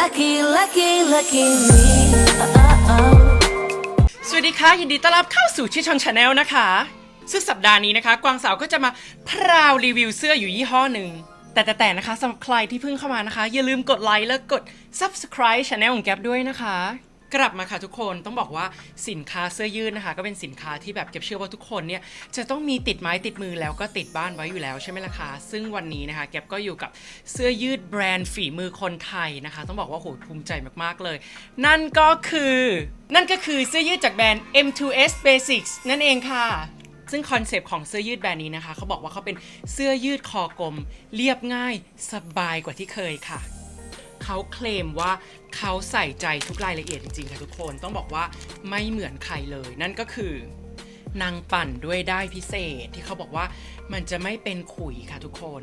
Lucky, lucky, lucky me. Oh, oh. สวัสดีค่ะ ยินดีต้อนรับเข้าสู่ชิชอนชาแนลนะคะซึ่งสัปดาห์นี้นะคะ กวางสาวก็จะมาพราวรีวิวเสื้ออยู่ยี่ห้อหนึ่ง แต่แต่แต่นะคะสำหรับใครที่เพิ่งเข้ามานะคะ อย่าลืมกดไลค์และกด subscribe ช anel ของแก๊ปด้วยนะคะ กลับมาค่ะทุกคนต้องบอกว่าสินค้าเสื้อยืดนะคะ ก็เป็นสินค้าที่แบบเก็บเชื่อว่าทุกคนเนี่ยจะต้องมีติดไม้ติดมือแล้วก็ติดบ้านไว้อยู่แล้วใช่ไหมล่ะคะซึ่งวันนี้นะคะแก๊ปก็อยู่กับเสื้อยืดแบรนด์ฝีมือคนไทยนะคะ ต้องบอกว่าโหภูมิใจมากๆเลย นั่นก็คือ นั่นก็คือเสื้อยืดจากแบรนด์ M2S Basics นั่นเองค่ะซึ่งคอนเซปต์ของเสื้อยืดแบรนด์นี้นะคะเขาบอกว่าเขาเป็นเสื้อยืดคอกลม เรียบง่ายสบายกว่าที่เคยค่ะ เขาเคลมว่าเขาใส่ใจทุกรายละเอียดจริงๆค่ะทุกคนต้องบอกว่าไม่เหมือนใครเลย นั่นก็คือนางปั่นด้วยได้พิเศษที่เขาบอกว่ามันจะไม่เป็นขุยค่ะทุกคน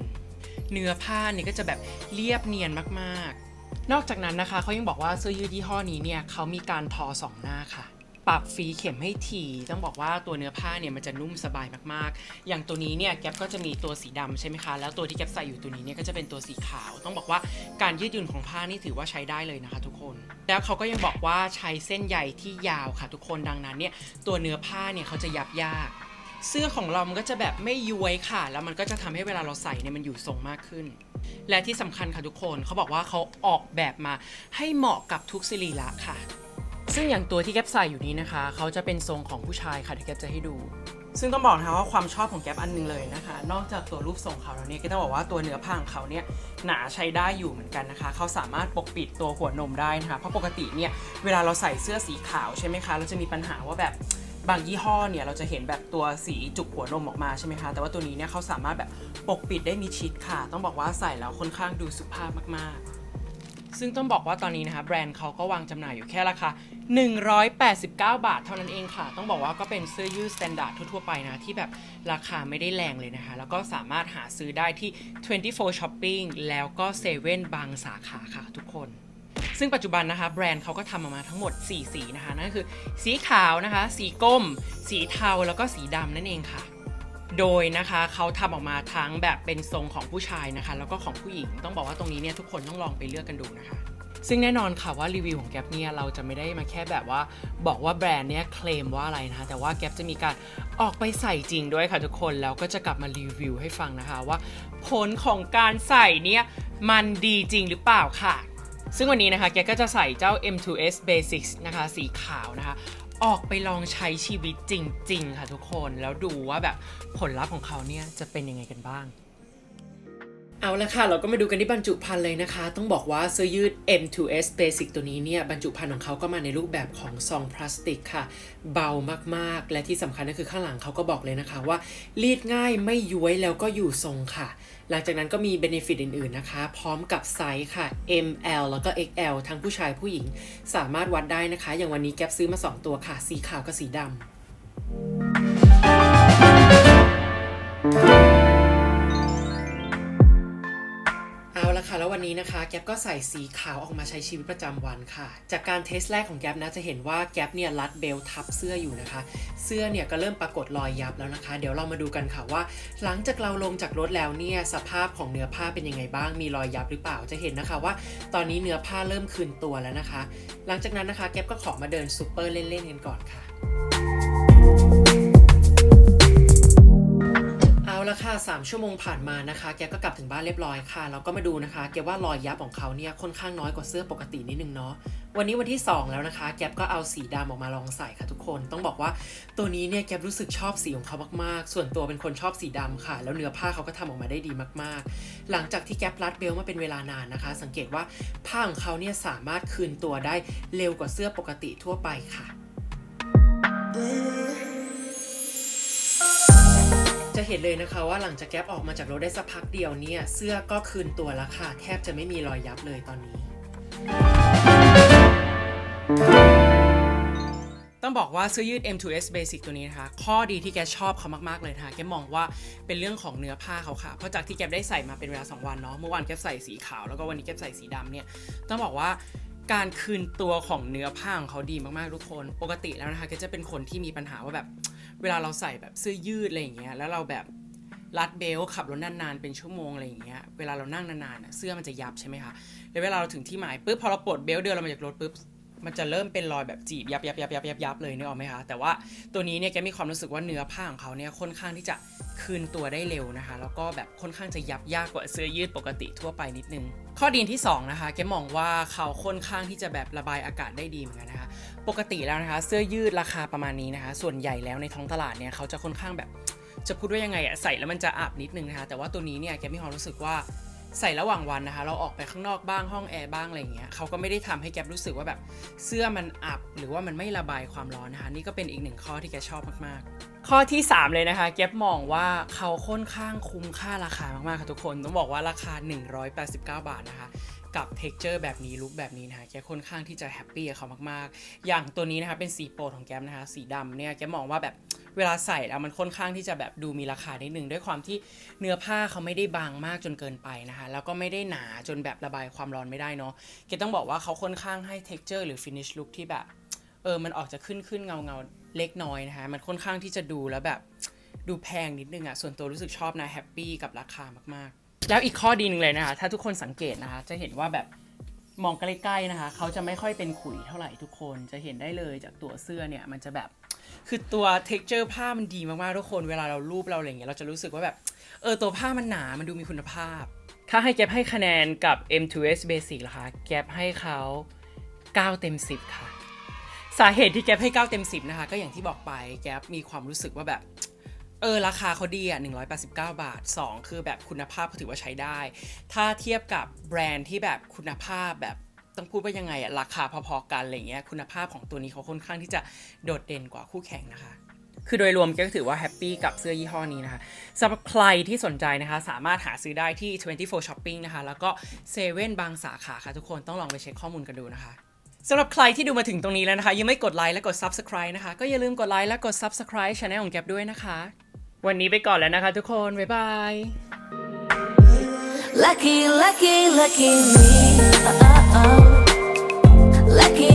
เนื้อผ้าเนี่ยก็จะแบบเรียบเนียนมากๆ นอกจากนั้นนะคะเขายังบอกว่าเสื้อยืดยี่ห้อนี้เนี่ยเขามีการทอสองหน้าค่ะ ปรับฟีเข็มให้ทีต้องบอกว่าตัวเนื้อผ้าเนี่ยมันจะนุ่มสบายมากๆ อย่างตัวนี้เนี่ยแก๊ปก็จะมีตัวสีดำใช่ไหมคะ แล้วตัวที่แก๊ปใส่อยู่ตัวนี้เนี่ยก็จะเป็นตัวสีขาว ต้องบอกว่าการยืดหยุ่นของผ้านี่ถือว่าใช้ได้เลยนะคะ ทุกคน แล้วเขาก็ยังบอกว่าใช้เส้นใยที่ยาวค่ะ ทุกคนดังนั้นเนี่ยตัวเนื้อผ้าเนี่ยเขาจะยับยากเสื้อของเรามันก็จะแบบไม่ย้วยค่ะ แล้วมันก็จะทำให้เวลาเราใส่เนี่ยมันอยู่ทรงมากขึ้น และที่สำคัญค่ะทุกคนเขาบอกว่าเขาออกแบบมาให้เหมาะกับทุกสิริละค่ะ ซึ่งอย่างตัวที่แก๊ปใส่อยู่นี้นะคะ เขาจะเป็นทรงของผู้ชายค่ะที่แก๊ปจะให้ดู ซึ่งต้องบอกนะคะว่าความชอบของแก๊ปอันหนึงเลยนะคะ นอกจากตัวรูปทรงเขาแล้วเนี่ยก็ต้องบอกว่าตัวเนื้อผ้าของเขาเนี่ยหนาใช้ได้อยู่เหมือนกันนะคะ เขาสามารถปกปิดตัวหัวนมได้นะคะ เพราะปกติเนี่ยเวลาเราใส่เสื้อสีขาวใช่ไหมคะ เราจะมีปัญหาว่าแบบบางยี่ห้อเนี่ยเราจะเห็นแบบตัวสีจุกหัวนมออกมาใช่ไหมคะ แต่ว่าตัวนี้เนี่ยเขาสามารถแบบปกปิดได้มิชิดค่ะ ต้องบอกว่าใส่แล้วค่อนข้างดูสุภาพมากๆ ซึ่งต้องบอกว่าตอนนี้นะคะแบรนด์เขาก็วางจำหน่ายอยู่แค่ราคา 189 บาทเท่านั้นเองค่ะ ต้องบอกว่าก็เป็นเสื้อยืดสแตนดาร์ดทั่วๆไปนะ ที่แบบราคาไม่ได้แรงเลยนะคะ แล้วก็สามารถหาซื้อได้ที่ 24 Shopping แล้วก็7บางสาขาค่ะทุกคนซึ่งปัจจุบันนะคะแบรนด์เขาก็ทำออกมาทั้งหมด 4 สีนะคะนั่นก็คือ สีขาวนะคะ สีก้ม สีเทาแล้วก็สีดำนั่นเองค่ะ โดยนะคะเขาทำออกมาทั้งแบบเป็นทรงของผู้ชายนะคะ แล้วก็ของผู้หญิงต้องบอกว่าตรงนี้เนี่ยทุกคนต้องลองไปเลือกกันดูนะคะ ซึ่งแน่นอนค่ะว่ารีวิวของแก๊ปเนี่ยเราจะไม่ได้มาแค่แบบว่า บอกว่าแบรนด์เนี่ยเคลมว่าอะไรนะคะแต่ว่าแก๊ปจะมีการออกไปใส่จริงด้วยค่ะทุกคนแล้วก็จะกลับมารีวิวให้ฟังนะคะว่า ผลของการใส่เนี่ยมันดีจริงหรือเปล่าค่ะซึ่งวันนี้นะคะแกก็จะใส่เจ้า M2S Basics นะคะสีขาวนะคะ ออกไปลองใช้ชีวิตจริง ๆ ค่ะทุกคนแล้วดูว่าแบบผลลัพธ์ของเขาเนี่ยจะเป็นยังไงกันบ้าง เอาละค่ะ เราก็มาดูกันที่บรรจุภัณฑ์เลยนะคะ ต้องบอกว่าเสื้อยืด M2S Basic ตัวนี้เนี่ย บรรจุภัณฑ์ของเขาก็มาในรูปแบบของซองพลาสติกค่ะ เบามากๆ และที่สำคัญก็คือข้างหลังเขาก็บอกเลยนะคะว่า รีดง่ายไม่ย้วยแล้วก็อยู่ทรงค่ะ หลังจากนั้นก็มีเบนฟิตอื่นๆนะคะ พร้อมกับไซส์ค่ะ M L แล้วก็ XL ทั้งผู้ชายผู้หญิง สามารถวัดได้นะคะ อย่างวันนี้แก๊ปซื้อมา 2 ตัวค่ะ สีขาวกับสีดำ นี้นะคะ แก๊ปก็ใส่สีขาวออกมาใช้ชีวิตประจำวันค่ะ จากการเทสแรกของแก๊ปนะจะเห็นว่าแก๊ปเนี่ยรัดเบลทับเสื้ออยู่นะคะ เสื้อเนี่ยก็เริ่มปรากฏรอยยับแล้วนะคะ เดี๋ยวเรามาดูกันค่ะว่า หลังจากเราลงจากรถแล้วเนี่ยสภาพของเนื้อผ้าเป็นยังไงบ้าง มีรอยยับหรือเปล่า จะเห็นนะคะว่า ตอนนี้เนื้อผ้าเริ่มคืนตัวแล้วนะคะ หลังจากนั้นนะคะแก๊ปก็ขอมาเดินซูเปอร์เล่นๆกันก่อนค่ะ ละค่ะ3ชั่วโมงผ่านมานะคะ แกก็กลับถึงบ้านเรียบร้อยค่ะ แล้วก็มาดูนะคะ แกว่ารอยยับของเขาเนี่ยค่อนข้างน้อยกว่าเสื้อปกตินิดนึงเนาะ วันนี้วันที่ 2 แล้วนะคะ แกก็เอาสีดำออกมาลองใส่ค่ะทุกคน ต้องบอกว่าตัวนี้เนี่ยแกรู้สึกชอบสีของเขามากๆ ส่วนตัวเป็นคนชอบสีดำค่ะ แล้วเนื้อผ้าเขาก็ทำออกมาได้ดีมากๆ หลังจากที่แกปรัดเบลมาเป็นเวลานานนะคะ สังเกตว่าผ้าของเขาเนี่ยสามารถคืนตัวได้เร็วกว่าเสื้อปกติทั่วไปค่ะ จะเห็นเลยนะคะว่าหลังจากแก๊ปออกมาจากรถได้สักพักเดียวเนี่ย เสื้อก็คืนตัวแล้วค่ะ แทบจะไม่มีรอยยับเลยตอนนี้ ต้องบอกว่าเสื้อยืด M2S Basic ตัวนี้นะคะ ข้อดีที่แกชอบเขามาก ๆ เลยนะคะแกมองว่าเป็นเรื่องของเนื้อผ้าเขาค่ะ เพราะจากที่แกได้ใส่มาเป็นเวลา 2 วันเนาะ เมื่อวานแกใส่สีขาวแล้วก็วันนี้แกใส่สีดำเนี่ย ต้องบอกว่าการคืนตัวของเนื้อผ้าของเขาดีมากๆทุกคน ปกติแล้วนะคะแกจะเป็นคนที่มีปัญหาว่าแบบ เวลาเราใส่แบบเสื้อยืดอะไรอย่างเงี้ยแล้วเราแบบรัดเบลขับรถนานๆเป็นชั่วโมงอะไรอย่างเงี้ยเวลาเรานั่งนานๆเสื้อมันจะยับใช่ไหมคะแล้วเวลาเราถึงที่หมายปุ๊บพอเราปลดเบลเดินเรามาจากรถปุ๊บ มันจะเริ่มเป็นรอยแบบจีบยับยับยับยับยับยับเลยนึกออกไหมคะแต่ว่าตัวนี้เนี่ยแกมีความรู้สึกว่าเนื้อผ้าของเขาเนี่ยค่อนข้างที่จะคืนตัวได้เร็วนะคะ แล้วก็แบบค่อนข้างจะยับยากกว่าเสื้อยืดปกติทั่วไปนิดนึง ข้อดีที่สองนะคะแกมองว่าเขาค่อนข้างที่จะแบบระบายอากาศได้ดีเหมือนกันนะคะ ปกติแล้วนะคะ เสื้อยืดราคาประมาณนี้นะคะ ส่วนใหญ่แล้วในท้องตลาดเนี่ยเขาจะค่อนข้างแบบจะพูดว่ายังไงอะใส่แล้วมันจะอับนิดนึงนะคะแต่ว่าตัวนี้เนี่ยแกมีความรู้สึกว่า ใส่ระหว่างวันนะคะ เราออกไปข้างนอกบ้างห้องแอร์บ้างอะไรเงี้ยเขาก็ไม่ได้ทำให้แกรู้สึกว่าแบบเสื้อมันอับ หรือว่ามันไม่ระบายความร้อนนะคะ นี่ก็เป็นอีกหนึ่งข้อที่แกชอบมากๆ ข้อที่ 3 เลยนะคะแกมองว่าเขาค่อนข้างคุ้มค่าราคามากๆค่ะทุกคนต้องบอกว่าราคา 189 บาทนะคะกับ t e x t อร์แบบนี้ลุคแบบนี้นะคะแกค่อนข้างที่จะแฮปปี้กับเขามากๆ อย่างตัวนี้นะคะเป็นสีโปรดของแกมนะคะ สีดำเนี่ยแกมองว่าแบบ เวลาใส่แล้วมันค่อนข้างที่จะแบบดูมีราคาได้หนึ่งด้วยความที่เนื้อผ้าเขาไม่ได้บางมากจนเกินไปนะคะแล้วก็ไม่ได้หนาจนแบบระบายความร้อนไม่ได้เนาะแกต้องบอกว่าเขาค่อนข้างให้ t e x t อร์หรือ finish look ที่แบบเออมันออกจะขึ้นขึ้นเงาเงาๆเล็กน้อยนะคะมันค่อนข้างที่จะดูแล้วแบบดูแพงนิดนึงอะส่วนตัวรู้สึกชอบนะแฮปปี้กับราคามากๆ แล้วอีกข้อดีนึงเลยนะคะถ้าทุกคนสังเกตนะคะจะเห็นว่าแบบมองใกล้ๆนะคะเขาจะไม่ค่อยเป็นขุยเท่าไหร่ทุกคนจะเห็นได้เลยจากตัวเสื้อเนี่ยมันจะแบบ คือตัว t e x t อร์ผ้ามันดีมากๆทุกคน เวลาเรารูปเราอะไรอย่างเงี้ยเราจะรู้สึกว่าแบบเออตัวผ้ามันหนา มันดูมีคุณภาพ ถ้าให้แก๊ปให้คะแนนกับ M2S Basic ล่ะคะแก๊ปให้เขา 9 เต็ม 10 ค่ะ สาเหตุที่แก๊ปให้ 9 เต็ม 10 นะคะ ก็อย่างที่บอกไปแก๊ปมีความรู้สึกว่าแบบเออราคาเขาดีอะ 189 บาท 2 คือแบบคุณภาพก็ถือว่าใช้ได้ ถ้าเทียบกับแบรนด์ที่แบบคุณภาพแบบ ต้องพูดว่ายังไงอะราคาพอๆกันอะไรเงี้ยคุณภาพของตัวนี้เขาค่อนข้างที่จะโดดเด่นกว่าคู่แข่งนะคะ คือโดยรวมก็ถือว่าแฮปปี้กับเสื้อยี่ห้อนี้นะคะสำหรับใครที่สนใจนะคะ สามารถหาซื้อได้ที่ 24 Shopping นะคะ แล้วก็เซเว่นบางสาขาค่ะทุกคนต้องลองไปเช็คข้อมูลกันดูนะคะสำหรับใครที่ดูมาถึงตรงนี้แล้วนะคะ ยังไม่กดไลค์และกด Subscribe นะคะ ก็อย่าลืมกดไลค์และกด Subscribe channel ของแกบด้วยนะคะ วันนี้ไปก่อนแล้วนะคะทุกคน บ๊ายบาย Lucky, lucky, lucky me. Oh, lucky.